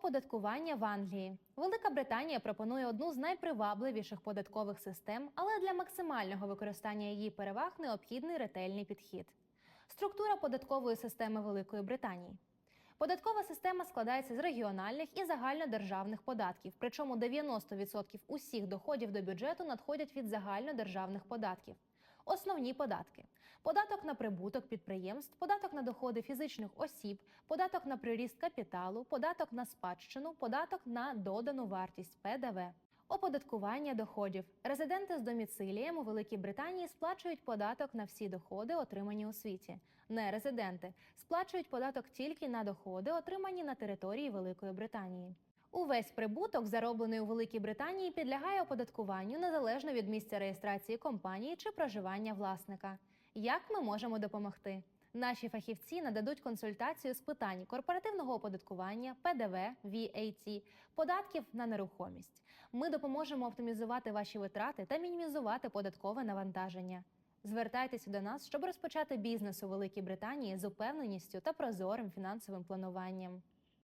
Оподаткування в Англії. Велика Британія пропонує одну з найпривабливіших податкових систем, але для максимального використання її переваг необхідний ретельний підхід. Структура податкової системи Великої Британії. Податкова система складається з регіональних і загальнодержавних податків, причому 90% усіх доходів до бюджету надходять від загальнодержавних податків. Основні податки: податок на прибуток підприємств, податок на доходи фізичних осіб, податок на приріст капіталу, податок на спадщину, податок на додану вартість ПДВ. Оподаткування доходів. Резиденти з доміцилієм у Великій Британії сплачують податок на всі доходи, отримані у світі. Нерезиденти сплачують податок тільки на доходи, отримані на території Великої Британії. Увесь прибуток, зароблений у Великій Британії, підлягає оподаткуванню незалежно від місця реєстрації компанії чи проживання власника. Як ми можемо допомогти? Наші фахівці нададуть консультацію з питань корпоративного оподаткування, ПДВ, VAT, податків на нерухомість. Ми допоможемо оптимізувати ваші витрати та мінімізувати податкове навантаження. Звертайтеся до нас, щоб розпочати бізнес у Великій Британії з упевненістю та прозорим фінансовим плануванням.